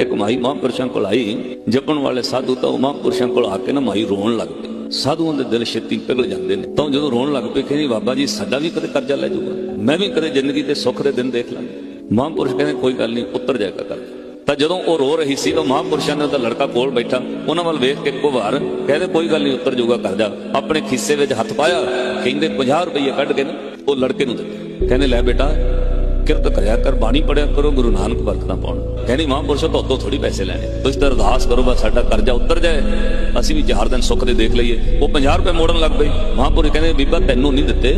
ਇੱਕ ਮਾਈ ਮਹਾਂਪੁਰਸ਼ਾਂ ਕੋਲ ਆਈ, ਜਪਣ ਵਾਲੇ ਸਾਧੂ ਤਾਂ ਮਹਾਂਪੁਰਸ਼ਾਂ ਕੋਲ ਆ ਕੇ ਨਾ ਮਾਈ ਰੋਣ ਲੱਗ ਪਈ ਸਾਧੂਆਂ ਦੇ ਦਿਲ ਛੇਤੀ ਪਿਘਲ ਜਾਂਦੇ ਨੇ। ਤਾਂ ਜਦੋਂ ਰੋਣ ਲੱਗ ਪਏ, ਕਹਿੰਦੀ ਬਾਬਾ ਜੀ, ਸਾਡਾ ਵੀ ਕਦੇ ਕਰਜ਼ਾ ਲੈ ਜਾਊਗਾ। ਮੈਂ ਵੀ ਕਦੇ ਜ਼ਿੰਦਗੀ ਦੇ ਸੁੱਖ ਦੇ ਦਿਨ ਦੇਖ ਲਾਂਗਾ। ਮਹਾਂਪੁਰਸ਼ ਕਹਿੰਦੇ, ਕੋਈ ਗੱਲ ਨਹੀਂ, ਉੱਤਰ ਜਾਏਗਾ ਕਰਜ਼ਾ ਤਾਂ ਜਦੋਂ ਉਹ ਰੋ ਰਹੀ ਸੀ ਤਾਂ ਮਹਾਂਪੁਰਸ਼ਾਂ ਨੇ ਉਹਦਾ ਲੜਕਾ ਕੋਲ ਬੈਠਾ। ਉਹਨਾਂ ਵੱਲ ਵੇਖ ਕੇ ਇੱਕੋ ਵਾਰ ਕਹਿੰਦੇ, ਕੋਈ ਗੱਲ ਨਹੀਂ, ਉੱਤਰ ਜਾਊਗਾ ਕਰਜ਼ਾ ਆਪਣੇ ਖਿੱਸੇ ਵਿੱਚ ਹੱਥ ਪਾਇਆ, ਕਹਿੰਦੇ 50 ਰੁਪਏ ਕੱਢ ਕੇ ਨਾ ਉਹ ਲੜਕੇ ਨੂੰ ਦਿੱਤੇ। ਕਹਿੰਦੇ, ਲੈ ਬੇਟਾ ਕਿਰਤ ਕਰਿਆ ਕਰ, ਬਾਣੀ ਪੜਿਆ ਕਰੋ, ਗੁਰੂ ਨਾਨਕ ਵਰਤਣਾ ਪਾਉਣ। ਕਹਿੰਦੀ ਮਹਾਂਪੁਰਸ਼ੋ ਤੋਂ ਤੋਂ ਥੋੜੀ ਪੈਸੇ ਲੈਣੇ। ਤੁਸੀਂ ਤਾਂ ਅਰਦਾਸ ਕਰੋ, ਬਸ ਸਾਡਾ ਕਰਜ਼ਾ ਉਤਰ ਜਾਏ। ਅਸੀਂ ਵੀ ਚਾਰ ਦਿਨ ਸੁੱਖ ਦੇ ਦੇਖ ਲਈਏ। ਉਹ 50 ਰੁਪਏ ਮੋੜਨ ਲੱਗ ਪਈ। ਮਹਾਂਪੁਰਸ਼ ਕਹਿੰਦੇ, ਬੀਬਾ ਤੈਨੂੰ ਨਹੀਂ ਦਿੱਤੇ,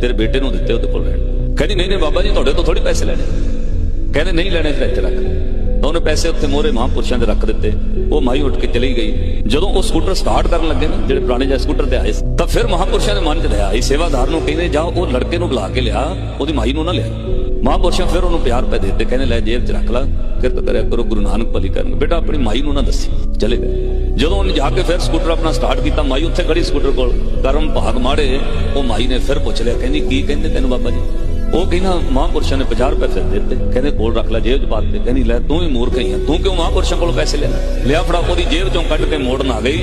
ਤੇਰੇ ਬੇਟੇ ਨੂੰ ਦਿੱਤੇ ਉਹਦੇ ਕੋਲ ਰਹਿਣ। ਕਹਿੰਦੀ, ਨਹੀਂ ਨਹੀਂ ਬਾਬਾ ਜੀ, ਤੁਹਾਡੇ ਤੋਂ ਥੋੜੀ ਪੈਸੇ ਲੈਣੇ। ਕਹਿੰਦੇ, ਨਹੀਂ ਲੈਣੇ, ਫਿਰ ਇੱਥੇ ਰੱਖ। ਤਾਂ ਉਹਨੇ ਪੈਸੇ ਉੱਥੇ ਮੋਰੇ ਮਹਾਂਪੁਰਸ਼ਾਂ ਦੇ ਰੱਖ ਦਿੱਤੇ। ਉਹ ਮਾਈ ਉੱਠ ਕੇ ਚਲੀ ਗਈ। ਜਦੋਂ ਉਹ ਸਕੂਟਰ ਸਟਾਰਟ ਕਰਨ ਲੱਗੇ ਨਾ, ਜਿਹੜੇ ਪੁਰਾਣੇ ਜਿਹੇ ਸਕੂਟਰ ਤੇ ਆਏ ਤਾਂ ਫਿਰ ਮਹਾਂਪੁਰਸ਼ਾਂ ਦੇ ਮਨ 'ਚ ਦਇਆ ਆਈ ਸੇਵਾਦਾਰ ਨੂੰ ਕਹਿੰਦੇ, ਜਾ ਉਹ ਲੜਕੇ ਨੂੰ ਬੁਲਾ ਕੇ ਲਿਆ, ਉਹਦੀ ਮਾਈ ਨੂੰ ਨਾ ਲਿਆ। ਮਹਾਂਪੁਰਸ਼ਾਂ ਫਿਰ ਉਹਨੂੰ 50 ਰੁਪਏ ਦੇ ਦਿੱਤੇ, ਕਹਿੰਦੇ ਲੈ ਜੇਬ 'ਚ ਰੱਖ ਲੈ, ਕਿਰਤ ਕਰਿਆ ਕਰੋ, ਗੁਰੂ ਨਾਨਕ ਭਲੀ ਕਰਨ। ਬੇਟਾ ਆਪਣੀ ਮਾਈ ਨੂੰ ਨਾ ਦੱਸੀ, ਚਲੇ ਗਏ। ਜਦੋਂ ਉਹਨੇ ਜਾ ਕੇ ਫਿਰ ਸਕੂਟਰ ਆਪਣਾ ਸਟਾਰਟ ਕੀਤਾ, ਮਾਈ ਉੱਥੇ ਖੜੀ ਸਕੂਟਰ ਕੋਲ। ਕਰਮ ਭਾਗ ਮਾੜੇ, ਉਹ ਮਾਈ ਨੇ ਫਿਰ ਪੁੱਛ ਲਿਆ, ਕਹਿੰਦੀ, ਕੀ ਕਹਿੰਦੇ ਤੈਨੂੰ ਬਾਬਾ ਜੀ? ਉਹ ਕਹਿੰਦਾ ਮਹਾਂਪੁਰਸ਼ਾਂ ਨੇ 50 ਰੁਪਏ ਫਿਰ ਦੇ ਦਿੱਤੇ। ਕਹਿੰਦੇ, ਕੋਲ ਰੱਖ ਲੈ, ਜੇਬ 'ਚ ਪਾ ਦਿੱਤੇ। ਕਹਿੰਦੀ, ਲੈ, ਤੂੰ ਵੀ ਮੂਰਖ ਹੀ ਆ। ਤੂੰ ਕਿਉਂ ਮਹਾਂਪੁਰਸ਼ਾਂ ਕੋਲ ਪੈਸੇ ਲੈਣਾ ਲਿਆ ਫੜਾ, ਉਹਦੀ ਜੇਬ 'ਚੋਂ ਕੱਢ ਕੇ ਮੋੜਨ ਆ ਗਈ।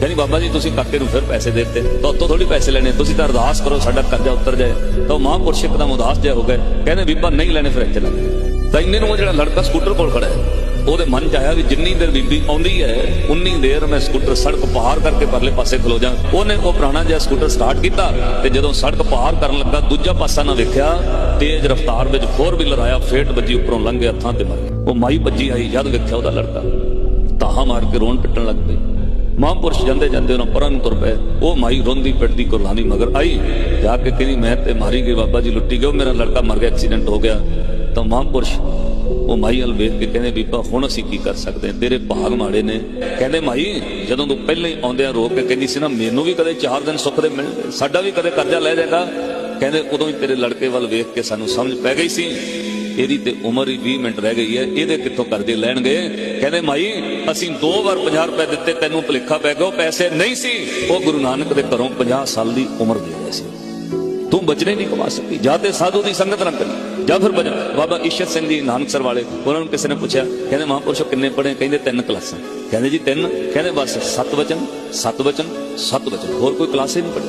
ਕਹਿੰਦੀ, ਬਾਬਾ ਜੀ, ਤੁਸੀਂ ਕਾਕੇ ਨੂੰ ਫਿਰ ਪੈਸੇ ਦੇ ਦਿੱਤੇ। ਤਾਂ ਉੱਤੋਂ ਥੋੜੀ ਪੈਸੇ ਲੈਣੇ। ਤੁਸੀਂ ਤਾਂ ਅਰਦਾਸ ਕਰੋ, ਸਾਡਾ ਕਰਜ਼ਾ ਉਤਰ ਜਾਏ। ਤਾਂ ਉਹ ਮਹਾਂਪੁਰਸ਼ ਇੱਕਦਮ ਉਦਾਸ ਜਿਹਾ ਹੋ ਗਏ। ਕਹਿੰਦੇ, ਬੀਬਾ, ਨਹੀਂ ਲੈਣੇ ਫਿਰ ਇੱਥੇ ਤਾਂ ਇੰਨੇ ਨੂੰ ਉਹ ਜਿਹੜਾ ਲੜਕਾ ਸਕੂਟਰ ਕੋਲ ਖੜਾ ਹੈ ਉਹਦੇ ਮਨ 'ਚ ਆਇਆ ਵੀ ਜਿੰਨੀ ਦੇਰ ਬੀਬੀ ਆਉਂਦੀ ਹੈ, ਉਨੀ ਦੇਰ ਮੈਂ ਸਕੂਟਰ ਸੜਕ ਪਾਰ ਕਰਕੇ ਪਰਲੇ ਪਾਸੇ ਖਲੋ ਜਾ। ਉਹਨੇ ਉਹ ਪੁਰਾਣਾ ਜਿਹਾ ਸਕੂਟਰ ਸਟਾਰਟ ਕੀਤਾ ਤੇ ਜਦੋਂ ਸੜਕ ਪਾਰ ਕਰਨ ਲੱਗਾ, ਦੂਜਾ ਪਾਸਾ ਨਾ ਵੇਖਿਆ, ਤੇਜ਼ ਰਫ਼ਤਾਰ ਵਿੱਚ ਫੋਰ ਵੀਲਰ ਆਇਆ, ਫੇਟ ਵੱਜੀ, ਉੱਪਰੋਂ ਲੰਘੇ ਹੱਥਾਂ ਤੇ ਮਰ ਉਹ ਮਾਈ ਵੱਜੀ ਆਈ, ਜਦ ਵੇਖਿਆ ਉਹਦਾ ਲੜਕਾ। ਤਾਹਾ ਮਾਰ ਕੇ ਰੋਣ ਪਿੱਟਣ ਲੱਗ ਪਈ। ਮਹਾਂਪੁਰਸ਼ ਜਾਂਦੇ ਜਾਂਦੇ ਉਹਨਾਂ ਪਰਾਂ ਨੂੰ ਤੁਰ ਪਏ। ਉਹ ਮਾਈ ਰੋਂਦੀ ਪਿੱਟਦੀ ਕੁਰਲਾਨੀ ਮਗਰ ਆਈ। ਜਾ ਕੇ ਕਹਿੰਦੀ, ਮੈਂ ਤੇ ਮਾਰੀ ਗਈ, ਬਾਬਾ ਜੀ ਲੁੱਟੀ ਗਏ ਮੇਰਾ ਲੜਕਾ ਮਰ ਗਿਆ ਐਕਸੀਡੈਂਟ ਹੋ ਗਿਆ। ਤਾਂ ਮਹਾਂਪੁਰਸ਼ ਉਹ ਮਾਈ ਵੱਲ ਵੇਖ ਕੇ ਕਹਿੰਦੇ, ਬੀਬਾ, ਹੁਣ ਅਸੀਂ ਕੀ ਕਰ ਸਕਦੇ ਹਾਂ? ਤੇਰੇ ਭਾਗ ਮਾੜੇ ਨੇ। ਕਹਿੰਦੇ, ਮਾਈ, ਜਦੋਂ ਤੂੰ ਪਹਿਲਾਂ ਹੀ ਆਉਂਦਿਆਂ ਰੋਕ ਕੇ ਕਹਿੰਦੀ ਸੀ ਨਾ, ਮੈਨੂੰ ਵੀ ਕਦੇ 4 ਦਿਨ ਸੁੱਖ ਦੇ ਮਿਲਣਗੇ ਸਾਡਾ ਵੀ ਕਦੇ ਕਰਜ਼ਾ ਲੈ ਜਾਏਗਾ। ਕਹਿੰਦੇ, ਉਦੋਂ ਹੀ ਤੇਰੇ ਲੜਕੇ ਵੱਲ ਵੇਖ ਕੇ ਸਾਨੂੰ ਸਮਝ ਪੈ ਗਈ ਸੀ। ਇਹਦੀ ਤੇ ਉਮਰ ਹੀ 20 ਮਿੰਟ ਰਹਿ ਗਈ ਹੈ, ਇਹਦੇ ਕਿੱਥੋਂ ਕਰਜ਼ੇ ਲੈਣਗੇ? ਕਹਿੰਦੇ, ਮਾਈ, ਅਸੀਂ ਦੋ ਵਾਰ 50 ਰੁਪਏ ਦਿੱਤੇ, ਤੈਨੂੰ ਭੁਲੇਖਾ ਪੈ ਗਿਆ, ਉਹ ਪੈਸੇ ਨਹੀਂ ਸੀ। ਉਹ ਗੁਰੂ ਨਾਨਕ ਦੇ ਘਰੋਂ 50 ਸਾਲ ਦੀ ਉਮਰ ਦੇ ਰਿਹਾ ਸੀ। ਤੂੰ ਬਚਨੇ ਨਹੀਂ ਕਮਾ ਸਕੀ ਜਾਂ ਤੇ ਸਾਧੂ ਦੀ ਸੰਗਤ ਨਾ ਕਰੀ, ਜਾਂ ਫਿਰ ਬਚਨ। ਬਾਬਾ ਈਸ਼ਰ ਸਿੰਘ ਜੀ ਨਾਨਕਸਰ ਵਾਲੇ, ਉਹਨਾਂ ਨੂੰ ਕਿਸੇ ਨੇ ਪੁੱਛਿਆ, ਕਹਿੰਦੇ ਮਹਾਂਪੁਰਸ਼ੋ ਕਿੰਨੇ ਪੜ੍ਹੇ? ਕਹਿੰਦੇ ਤਿੰਨ ਕਲਾਸਾਂ। ਕਹਿੰਦੇ ਜੀ ਤਿੰਨ, ਕਹਿੰਦੇ ਬਸ ਸੱਤ ਵਚਨ ਸੱਤ ਵਚਨ ਸੱਤ ਵਚਨ ਹੋਰ ਕੋਈ ਕਲਾਸ ਹੀ ਨਹੀਂ ਪੜ੍ਹੀ।